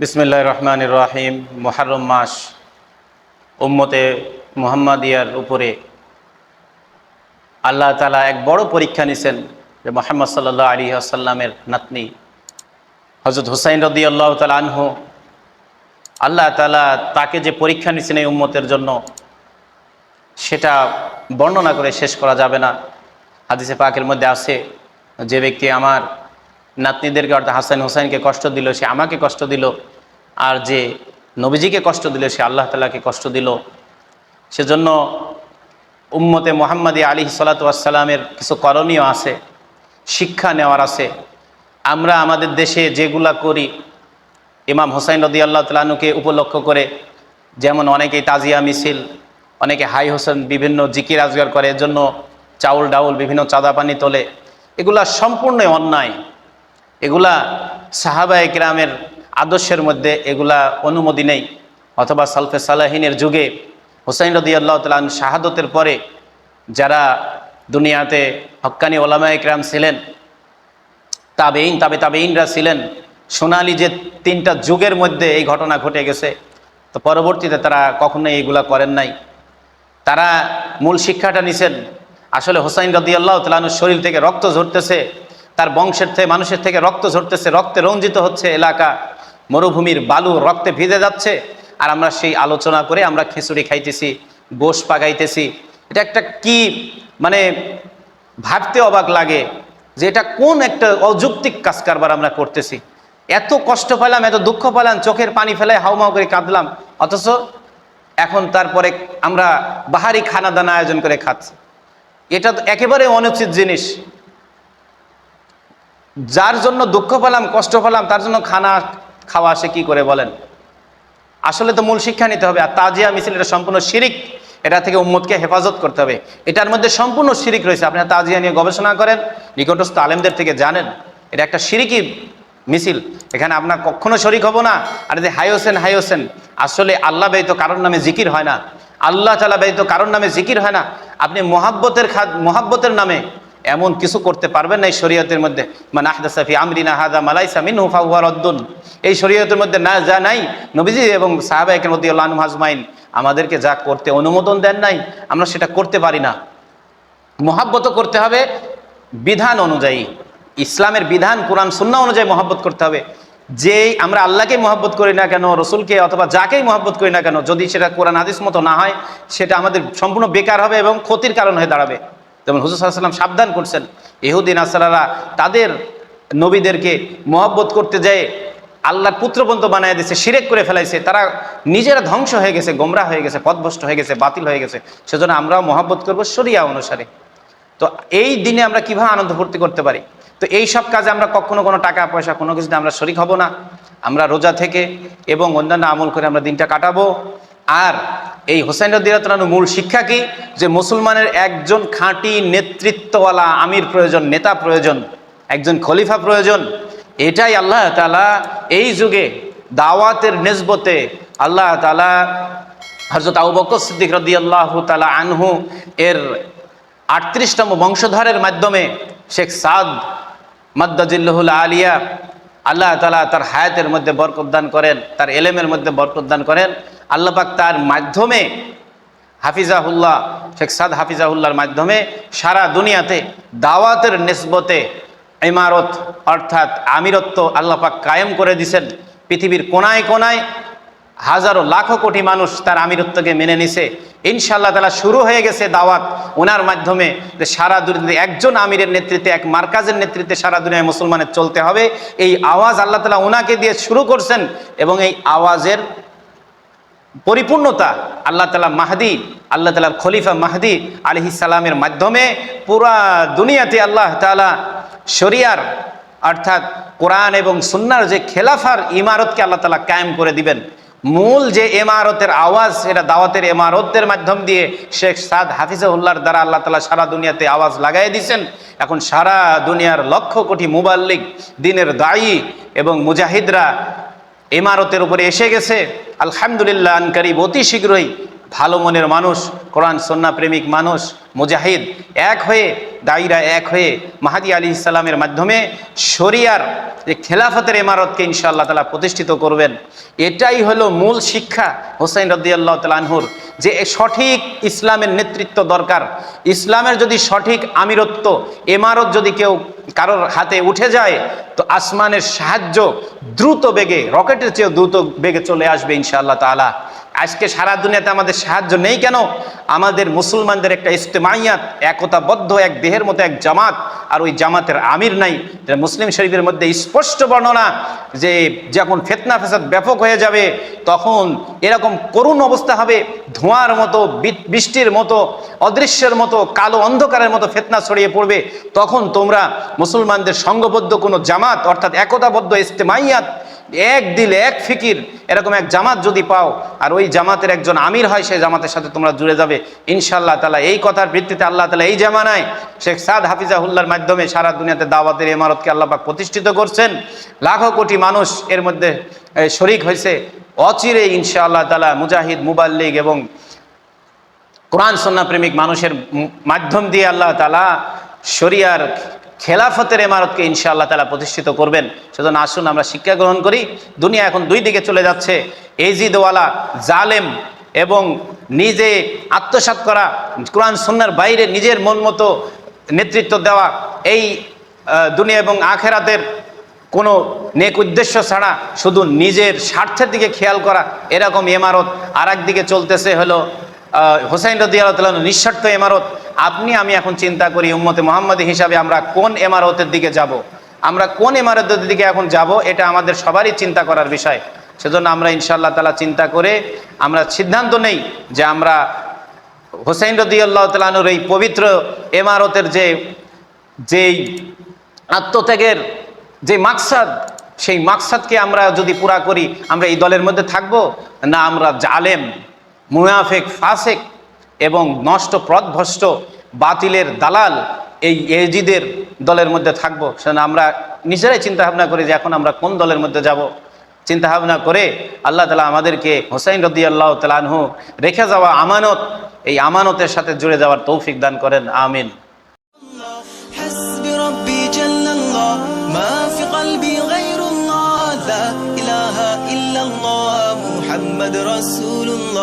বিসমিল্লাহ রহমান রাহিম। মোহারম মাস উম্মতে মুহাম্মাদিয়ার উপরে আল্লাহ তালা এক বড় পরীক্ষা নিছেন যে মোহাম্মদ সাল্লাহ আলী আসাল্লামের নাতনি হজরত হুসাইন রদি আল্লাহ তালা আনহু, আল্লাহ তালা তাকে যে পরীক্ষা নিছেন এই উম্মতের জন্য, সেটা বর্ণনা করে শেষ করা যাবে না। হাদিসে পাকের মধ্যে আছে, যে ব্যক্তি আমার নাতনিদেরকে, অর্থাৎ হাসান হুসাইনকে কষ্ট দিল, সে আমাকে কষ্ট দিল, আর যে নবীজিকে কষ্ট দিল, সে আল্লাহ তালাকে কষ্ট দিল। সেজন্য উম্মতে মোহাম্মদী আলী সালাতামের কিছু করণীয় আছে, শিক্ষা নেওয়ার আছে। আমরা আমাদের দেশে যেগুলা করি, ইমাম হোসাইন রদি আল্লাহ তালুকে উপলক্ষ করে, যেমন অনেকেই তাজিয়া মিছিল, অনেকে হাই হোসেন বিভিন্ন জিকির আজগার করে, এর জন্য চাউল, ডাউল, বিভিন্ন চাঁদা পানি তোলে, এগুলা সম্পূর্ণ অন্যায়। এগুলা সাহাবা একরামের আদর্শের মধ্যে এগুলা অনুমতি নেই। অথবা সালফে সালাহিনের যুগে হোসাইন রদি আল্লাহ তালন শাহাদতের পরে যারা দুনিয়াতে হক্কানি ওলামা একরাম ছিলেন তাবেইন তাবে তাবেইনরা ছিলেন, সোনালি যে তিনটা যুগের মধ্যে এই ঘটনা ঘটে গেছে, তো পরবর্তীতে তারা কখনোই এইগুলা করেন নাই। তারা মূল শিক্ষাটা নিছেন, আসলে হোসাইন রদি আল্লাহ তালানুর শরীর থেকে রক্ত ঝরতেছে তার বংশের থেকে, মানুষের থেকে রক্ত ঝরতেছে, রক্তে রঞ্জিত হচ্ছে এলাকা। মরুভূমির বালু রক্তে ভিজে যাচ্ছে। আর আমরা সেই আলোচনা করে আমরা খিচুড়ি খাইতেছি, গোশ পাগাইতেছি। এটা একটা কি মানে ভাবতে অবাক লাগে যে এটা কোন একটা অযৌক্তিক কাজ কারবার আমরা করতেছি। এত কষ্ট পেলাম, এত দুঃখ পেলাম, চোখের পানি ফেলে হাউমাউ করে কাঁদলাম। অথচ এখন তারপরে আমরা বাহারি খানা দানা আয়োজন করে খাচ্ছি। এটা তো একেবারে অনুচিত জিনিস। যার জন্য দুঃখ পেলাম, কষ্ট পেলাম, তার জন্য খানা খাওয়া আসে কি করে বলেন? আসলে তো মূল শিক্ষা নিতে হবে, আর তাজিয়া মিছিল এটা সম্পূর্ণ শিরিক। এটা থেকে উম্মতকে হেফাজত করতে হবে। এটার মধ্যে সম্পূর্ণ শিরিক রয়েছে। আপনারা তাজিয়া নিয়ে গবেষণা করেন, নিকটস্থ আলেমদের থেকে জানেন। এটা একটা শিরিকি মিছিল। এখানে আপনার কখনো শরিক হব না। আর যে হাই হোসেন হাই হোসেন, আসলে আল্লাহ ব্যয়িত কারোর নামে জিকির হয় না। আল্লাহ তালা ব্যয়িত কারোর নামে জিকির হয় না। আপনি মোহাব্বতের খাদ, মোহাব্বতের নামে এমন কিছু করতে পারবেন না এই শরীয়তের মধ্যে। মানে আহদাসাফি আমরিনা হাদা মালাই সামিন হুফাউয়ার অদ্দুন এই শরীয়তের মধ্যে না যা নাই, নবীজি এবং সাহাবাহিকের মধ্যে আল্লাহ হাজমাইন আমাদেরকে যা করতে অনুমোদন দেন নাই, আমরা সেটা করতে পারি না। মহাব্বত করতে হবে বিধান অনুযায়ী। ইসলামের বিধান, কোরআন সুন্না অনুযায়ী মহাব্বত করতে হবে। যেই আমরা আল্লাহকে মহাব্বত করি না কেন, রসুলকে অথবা যাকেই মহাব্বত করি না কেন, যদি সেটা কোরআন, হাদিস মতো না হয়, সেটা আমাদের সম্পূর্ণ বেকার হবে এবং ক্ষতির কারণ হয়ে দাঁড়াবে। যেমন হুজুর সাল্লাম সাবধান করছেন ইহুদিন আসালারা তাদের নবীদেরকে মহব্বত করতে যেয়ে আল্লাহর পুত্রবন্ত বানায় দিয়েছে সিরেক করে ফেলাইছে, তারা নিজেরা ধ্বংস হয়ে গেছে, গোমরা হয়ে গেছে, পথভ্রষ্ট হয়ে গেছে, বাতিল হয়ে গেছে। সেজন্য আমরাও মহব্বত করব শরিয়া অনুসারে। তো এই দিনে আমরা কীভাবে আনন্দ ফুর্তি করতে পারি? তো এই সব কাজে আমরা কখনো কোনো টাকা, পয়সা, কোনো কিছুতে আমরা শরিক হব না। আমরা রোজা থেকে এবং অন্যান্য আমল করে আমরা দিনটা কাটাবো। আর এই হোসেন রদিরাতলানুর মূল শিক্ষা কি? যে মুসলমানের একজন খাঁটি নেতৃত্বওয়ালা, আমির প্রয়োজন, নেতা প্রয়োজন, একজন খলিফা প্রয়োজন, এটাই আল্লাহ তালা এই যুগে দাওয়াতের নেসবতে আল্লাহ তালা হজরত আবু বকর সিদ্দিক রদি আল্লাহ তালা আনহু এর আটত্রিশতম বংশধরের মাধ্যমে শেখ সাদ মাদ্দাজিল্লাহুল আলিয়া আল্লাহ তালা তার হায়াতের মধ্যে বরকত দান করেন, তার এলেমের মধ্যে বরকত দান করেন। আল্লাপাক তার মাধ্যমে হাফিজাহুল্লাহ, শেখ সাদ হাফিজাহুল্লার মাধ্যমে সারা দুনিয়াতে দাওয়াতের নেসবতে ইমারত অর্থাৎ আমিরত্ব আল্লাপাক কায়েম করে দিছেন। পৃথিবীর কোনায় কোনায় হাজারো লাখো কোটি মানুষ তার আমিরত্বকে মেনে নিছে। ইনশাল্লাহ তালা শুরু হয়ে গেছে দাওয়াত। ওনার মাধ্যমে যে সারা দুনিয়াতে একজন আমিরের নেতৃত্বে, এক মার্কাজের নেতৃত্বে সারা দুনিয়ায় মুসলমানের চলতে হবে। এই আওয়াজ আল্লাহ তালা ওনাকে দিয়ে শুরু করছেন এবং এই আওয়াজের পরিপূর্ণতা আল্লাহ তালা মাহাদি, আল্লাহ তালার খলিফা মাহাদি আলহি সালামের মাধ্যমে পুরা দুনিয়াতে আল্লাহ তালা শরিয়ার অর্থাৎ কোরআন এবং সুন্নার যে খেলাফার ইমারতকে আল্লাহ তালা কায়েম করে দিবেন। মূল যে এমারতের আওয়াজ, সেটা দাওয়াতের এমারতের মাধ্যম দিয়ে শেখ সাদ হাফিজাউল্লাহর দ্বারা আল্লাহ তালা সারা দুনিয়াতে আওয়াজ লাগাই দিয়েছেন এখন সারা দুনিয়ার লক্ষ কোটি মুবাল্লিক, দিনের দায়ী এবং মুজাহিদরা ইমারতের উপরে এসে গেছে। আলহামদুলিল্লাহ, আনকারিব, অতি শীঘ্রই ভালো মনের মানুষ, কোরআন সন্না প্রেমিক মানুষ, মুজাহিদ, এক হয়ে, দায়রা এক হয়ে মাহাদি আলী ইসলামের মাধ্যমে শরিয়ার যে খেলাফতের ইমারতকে ইনশাআল্লাহ তালা প্রতিষ্ঠিত করবেন। এটাই হলো মূল শিক্ষা হোসেন রদ্দি আল্লাহ তালাহুর যে সঠিক ইসলামের নেতৃত্ব দরকার। ইসলামের যদি সঠিক আমিরত্ব এমারত যদি কেউ কারোর হাতে উঠে যায়, তো আসমানের সাহায্য দ্রুত বেগে, রকেটের চেয়েও দ্রুত বেগে চলে আসবে ইনশাআল্লাহ তালা আজকে সারা দুনিয়াতে আমাদের সাহায্য নেই কেন? আমাদের মুসলমানদের একটা ইস্তেমাইয়াত, একতাবদ্ধ এক দেহের মতো এক জামাত, আর ওই জামাতের আমির নাই। মুসলিম শরীফের মধ্যে স্পষ্ট বর্ণনা যে যখন ফেতনা ফেসাদ ব্যাপক হয়ে যাবে, তখন এরকম করুণ অবস্থা হবে, ধোঁয়ার মতো বৃষ্টির মতো, অদৃশ্যের মতো, কালো অন্ধকারের মতো ফেতনা ছড়িয়ে পড়বে। তখন তোমরা মুসলমানদের সঙ্গবদ্ধ কোনো জামাত, অর্থাৎ একতাবদ্ধ ইস্তেমাইয়াত এক দিল, এক ফিকির। এরকম এক জামাত যদি পাও, আর ওই জামাতের একজন আমির হয়, সেই জামাতের সাথে তোমরা জুড়ে যাবে। ইনশাআল্লাহ তালা এই কথার ভিত্তিতে আল্লাহ তালা এই জামানায় শেখ সাদ হাফিজাহুল্লার মাধ্যমে সারা দুনিয়াতে দাওয়াতের ইমারতকে আল্লাপাক প্রতিষ্ঠিত করছেন। লাখো কোটি মানুষ এর মধ্যে শরিক হয়েছে। অচিরে ইনশাআল্লাহ তালা মুজাহিদ, মুবাল্লিগ এবং কোরআন সন্না প্রেমিক মানুষের মাধ্যম দিয়ে আল্লাহ তালা শরিয়ার খেলাফতের ইমারতকে ইনশাআল্লাহ তালা প্রতিষ্ঠিত করবেন। সেজন্য আসুন আমরা শিক্ষা গ্রহণ করি। দুনিয়া এখন দুই দিকে চলে যাচ্ছে। এজিদওয়ালা, জালেম এবং নিজে আত্মসাৎ করা, কোরআন সন্ন্যার বাইরে নিজের মন মতো নেতৃত্ব দেওয়া এই দুনিয়া এবং আখেরাতের কোনো নেক উদ্দেশ্য ছাড়া শুধু নিজের স্বার্থের দিকে খেয়াল করা এরকম এমারত আর দিকে চলতেছে হলো হোসাইন রদি আল্লাহ নিঃস্বার্থ এমারত, আপনি, আমি এখন চিন্তা করি উম্মতে মোহাম্মদ হিসাবে আমরা কোন এমারতের দিকে যাব। আমরা কোন এমারতের দিকে এখন যাব? এটা আমাদের সবারই চিন্তা করার বিষয়। সেজন্য আমরা ইনশাআল্লাহ তালা চিন্তা করে আমরা সিদ্ধান্ত নেই যে আমরা হোসেন রদি আল্লাহ তালানুর এই পবিত্র এমারতের যে, যেই আত্মত্যাগের যে মাকসাদ, সেই মাকসাদকে আমরা যদি পুরা করি, আমরা এই দলের মধ্যে থাকব? না, আমরা জালেম। মুনাফেক ফাসেক এবং নষ্ট প্রদভষ্ট বাতিলের দালাল এই এজিদের দলের মধ্যে থাকব সেজন্য আমরা নিজেরাই চিন্তা ভাবনা করি যে এখন আমরা কোন দলের মধ্যে যাব চিন্তা ভাবনা করে আল্লাহ তালা আমাদেরকে হোসাইন রদি আল্লাহ তালানহু রেখে যাওয়া আমানত এই আমানতের সাথে জুড়ে যাওয়ার তৌফিক দান করেন আমিন حسبي ربي جل الله ما في قلبي غير الله لا إله إلا الله محمد رسول الله